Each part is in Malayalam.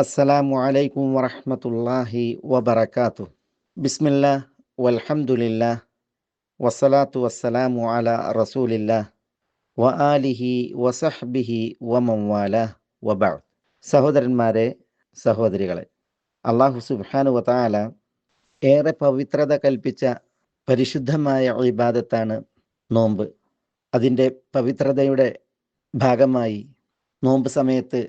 അസ്സലാമു അലൈക്കും വറഹമത്തല്ലാഹി വബർക്കാത്തു ബിസ്മില്ല വൽഹമുല്ല വസ്സലാത്തു വസ്സലാമു അല റസൂലില്ല വ ആലിഹി വസഹ്ബിഹി വമൻവാല വബ സഹോദരന്മാരെ സഹോദരികളെ അള്ളാഹു സുബാനു വതആല ഏറെ പവിത്രത കൽപ്പിച്ച പരിശുദ്ധമായ ഇബാദത്താണ് നോമ്പ്. അതിന്റെ പവിത്രതയുടെ ഭാഗമായി നോമ്പ് സമയത്ത്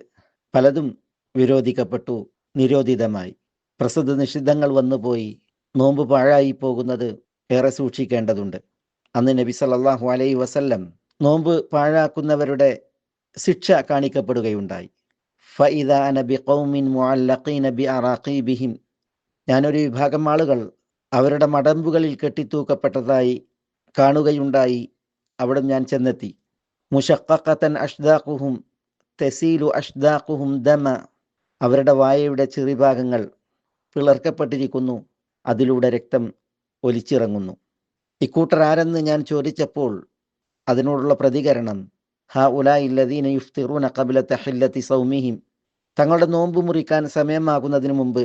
പലതും വിരോധിക്കപ്പെട്ടു നിരോധിതമായി. പ്രസിദ്ധ നിഷിദ്ധങ്ങൾ വന്നുപോയി നോമ്പ് പാഴായി പോകുന്നത് ഏറെ സൂക്ഷിക്കേണ്ടതുണ്ട്. അന്ന് നബി സല്ലാഹു അലൈ വസല്ലം നോമ്പ് പാഴാക്കുന്നവരുടെ ശിക്ഷ കാണിക്കപ്പെടുകയുണ്ടായി. അറാഖീബിഹിം ഞാനൊരു വിഭാഗം ആളുകൾ അവരുടെ മടമ്പുകളിൽ കെട്ടിത്തൂക്കപ്പെട്ടതായി കാണുകയുണ്ടായി. അവിടെ ഞാൻ ചെന്നെത്തി. മുഷക്കത്തൻ അഷ്ദാഖുഹും തെസീലു അഷ്ദാഖുഹും ദമ അവരുടെ വായയുടെ ചെറിഭാഗങ്ങൾ പിളർക്കപ്പെട്ടിരിക്കുന്നു. അതിലൂടെ രക്തം ഒലിച്ചിറങ്ങുന്നു. ഇക്കൂട്ടർ ആരെന്ന് ഞാൻ ചോദിച്ചപ്പോൾ അതിനോടുള്ള പ്രതികരണം ഹ ഉലായില്ലദീന യുഫ്തിറൂന കബില തഹില്ലത്തി സൗമിഹിം. തങ്ങളുടെ നോമ്പ് മുറിക്കാൻ സമയമാകുന്നതിന് മുമ്പ്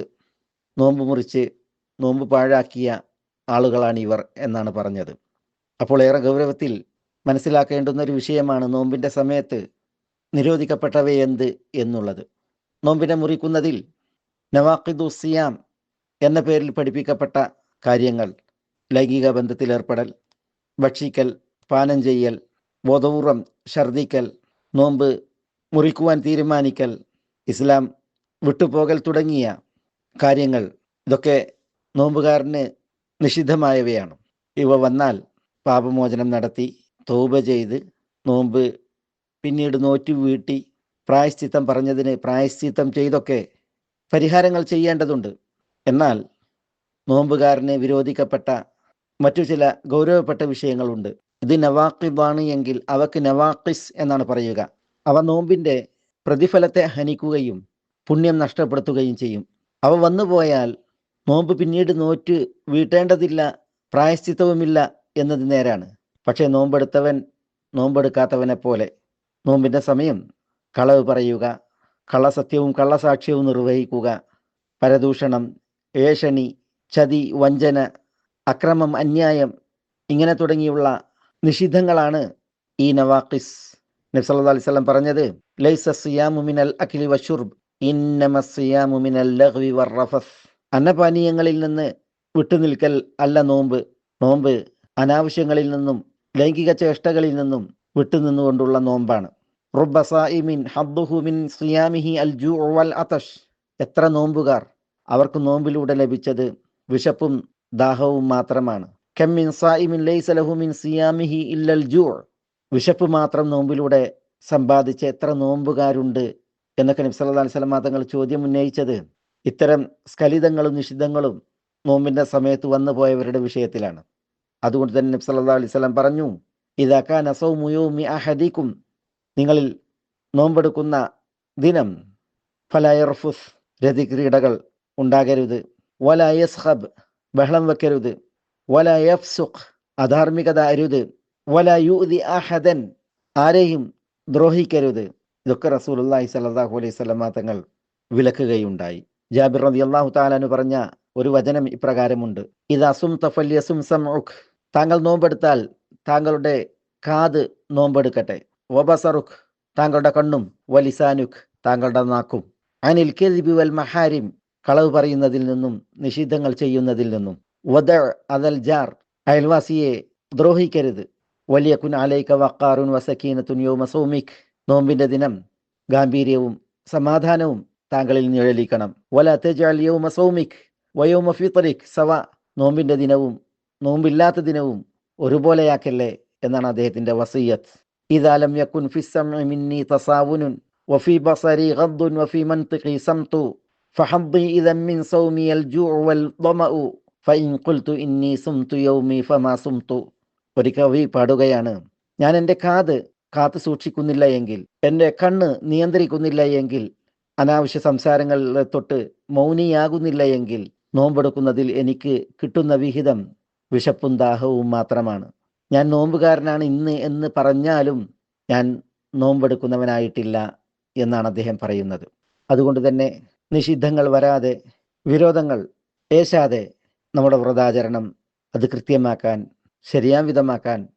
നോമ്പ് മുറിച്ച് നോമ്പ് പാഴാക്കിയ ആളുകളാണ് ഇവർ എന്നാണ് പറഞ്ഞത്. അപ്പോൾ ഏറെ ഗൗരവത്തിൽ മനസ്സിലാക്കേണ്ടുന്ന ഒരു വിഷയമാണ് നോമ്പിന്റെ സമയത്ത് നിരോധിക്കപ്പെട്ടവയെന്ത് എന്നുള്ളത്. നോമ്പിനെ മുറിക്കുന്നതിൽ നവാഖിദു സിയാം എന്ന പേരിൽ പഠിപ്പിക്കപ്പെട്ട കാര്യങ്ങൾ ലൈംഗിക ബന്ധത്തിൽ ഏർപ്പെടൽ ഭക്ഷിക്കൽ പാനം ചെയ്യൽ ബോധപൂർവം ഛർദിക്കൽ നോമ്പ് മുറിക്കുവാൻ തീരുമാനിക്കൽ ഇസ്ലാം വിട്ടുപോകൽ തുടങ്ങിയ കാര്യങ്ങൾ. ഇതൊക്കെ നോമ്പുകാരന് നിഷിദ്ധമായവയാണ്. ഇവ വന്നാൽ പാപമോചനം നടത്തി തൗബ ചെയ്ത് നോമ്പ് പിന്നീട് നോറ്റു വീട്ടി പ്രായശ്ചിത്തം പറഞ്ഞതിന് പ്രായശ്ചിത്തം ചെയ്തൊക്കെ പരിഹാരങ്ങൾ ചെയ്യേണ്ടതുണ്ട്. എന്നാൽ നോമ്പുകാരനെ വിരോധിക്കപ്പെട്ട മറ്റു ചില ഗൗരവപ്പെട്ട വിഷയങ്ങളുണ്ട്. ഇത് നവാക്കിബാണ് എങ്കിൽ അവക്ക് നവാക്കിസ് എന്നാണ് പറയുക. അവ നോമ്പിന്റെ പ്രതിഫലത്തെ ഹനിക്കുകയും പുണ്യം നഷ്ടപ്പെടുത്തുകയും ചെയ്യും. അവ വന്നുപോയാൽ നോമ്പ് പിന്നീട് നോറ്റ് വീട്ടേണ്ടതില്ല പ്രായശ്ചിത്തവുമില്ല എന്നത് നേരാണ്. പക്ഷേ നോമ്പെടുത്തവൻ നോമ്പെടുക്കാത്തവനെ പോലെ നോമ്പിന്റെ സമയം കളവ് പറയുക കള്ളസത്യവും കള്ളസാക്ഷ്യവും നിർവഹിക്കുക പരദൂഷണം ഏഷണി ചതി വഞ്ചന അക്രമം അന്യായം ഇങ്ങനെ തുടങ്ങിയുള്ള നിഷിദ്ധങ്ങളാണ് ഈ നവാഖിസ്. നബ്സല്ലാ അലൈഹി സ്വലം പറഞ്ഞത് ലൈസ സിയാമു മിനൽ അഖിലി വഷുർബ് ഇന്നമ ലഗ്വി വർറഫസ് അന്നപാനീയങ്ങളിൽ നിന്ന് വിട്ടുനിൽക്കൽ അല്ല നോമ്പ്. നോമ്പ് അനാവശ്യങ്ങളിൽ നിന്നും ലൈംഗിക ചേഷ്ടകളിൽ നിന്നും വിട്ടുനിന്നുകൊണ്ടുള്ള നോമ്പാണ്. ഹദ്ദുഹു മിൻ എത്ര നോമ്പുകാർ അവർക്ക് നോമ്പിലൂടെ ലഭിച്ചത് വിശപ്പും ദാഹവും മാത്രമാണ്. സായിമിൻ മിൻ വിശപ്പ് മാത്രം നോമ്പിലൂടെ സമ്പാദിച്ച എത്ര നോമ്പുകാരുണ്ട് എന്നൊക്കെ നബി സല്ലല്ലാഹു അലൈഹി വസല്ലം തങ്ങൾ ചോദ്യം ഉന്നയിച്ചത്. ഇത്തരം സ്ഖലിതങ്ങളും നിഷിദ്ധങ്ങളും നോമ്പിന്റെ സമയത്ത് വന്നു പോയവരുടെ വിഷയത്തിലാണ്. അതുകൊണ്ട് തന്നെ നബി സല്ലല്ലാഹു അലൈഹി സ്വലം പറഞ്ഞു ഇതാക്കാൻ അസൗ മുയോ യൗമി അഹദിക്കും നിങ്ങളിൽ നോമ്പെടുക്കുന്ന ദിനം ഫലയർഫുസ് രതിക്രീഡകൾ ഉണ്ടാകരുത്. വലായസ് ഹബ് ബഹളം വെക്കരുത്. വലയഫ്സുഖ് അധാർമികത അരുത്. വലയുദി അഹദൻ ആരെയും ദ്രോഹിക്കരുത്. ഇതൊക്കെ റസൂലുള്ളാഹി സ്വല്ലല്ലാഹു അലൈഹി വസല്ലമ തങ്ങൾ വിലക്കുകയുണ്ടായി. ജാബിർ റബി അള്ളാഹു താലാനു പറഞ്ഞ ഒരു വചനം ഇപ്രകാരമുണ്ട്. ഇത് അസും തഫല്യസും താങ്കൾ നോമ്പെടുത്താൽ താങ്കളുടെ കാത് നോമ്പെടുക്കട്ടെ. വബസറുഖ് താങ്കളുടെ കണ്ണും വലിസാനുഖ് താങ്കളുടെ നാക്കും. അനിൽ കെദിബി വൽ മഹാരിം കളവ് പറയുന്നതിൽ നിന്നും നിഷിദ്ധങ്ങൾ ചെയ്യുന്നതിൽ നിന്നും. വദ അതൽ ജാർ അയൽവാസിയെ ദ്രോഹിക്കരുത്. വലിയ കുൻ അലൈക വക്കാറുൻ വസക്കീനത്തുൻ യൗമ സൗമിക്. നോമ്പിന്റെ ദിനം ഗാംഭീര്യവും സമാധാനവും താങ്കളിൽ നിഴലിക്കണം വല തെജാൽ യൗമ സൗമിക് വയോമ ഫിത്തറിക് സവ. നോമ്പിന്റെ ദിനവും നോമ്പില്ലാത്ത ദിനവും ഒരുപോലെയാക്കല്ലേ എന്നാണ് അദ്ദേഹത്തിന്റെ വസീയത്ത്. ഇതാലം لم يكن في السمع مني تصاون وفي بصري غض وفي منطقي ഇദൻ فحظي إذا من صومي الجوع ളമഉ فإن قلت إني صمت يومي فما صمت. ഒരു കവി പാടുകയാണ്. ഞാൻ എന്റെ കാത് കാത്തു സൂക്ഷിക്കുന്നില്ല എങ്കിൽ എന്റെ കണ്ണ് നിയന്ത്രിക്കുന്നില്ല എങ്കിൽ അനാവശ്യ സംസാരങ്ങളെ തൊട്ട് മൗനിയാകുന്നില്ല എങ്കിൽ നോമ്പെടുക്കുന്നതിൽ എനിക്ക് കിട്ടുന്ന വിഹിതം വിശപ്പും ദാഹവും മാത്രമാണ്. ഞാൻ നോമ്പുകാരനാണ് ഇന്ന് എന്ന് പറഞ്ഞാലും ഞാൻ നോമ്പെടുക്കുന്നവനായിട്ടില്ല എന്നാണ് അദ്ദേഹം പറയുന്നത്. അതുകൊണ്ട് തന്നെ നിഷിദ്ധങ്ങൾ വരാതെ വിരോധങ്ങൾ ഏശാതെ നമ്മുടെ വ്രതാചരണം അത് കൃത്യമാക്കാൻ ശരിയാം വിധമാക്കാൻ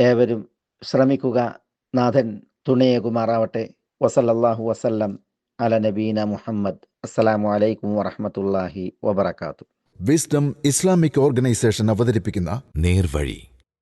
ഏവരും ശ്രമിക്കുക. നാഥൻ തുണയേകുമാറാവട്ടെ. വസല്ലാഹു വസല്ലം അല നബീന മുഹമ്മദ്. അസ്സലാമു അലൈക്കും വറഹ്മത്തുള്ളാഹി വബർക്കാത്തു വിസ്ഡം ഇസ്ലാമിക് ഓർഗനൈസേഷൻ അവതരിപ്പിക്കുന്ന നേർവഴി.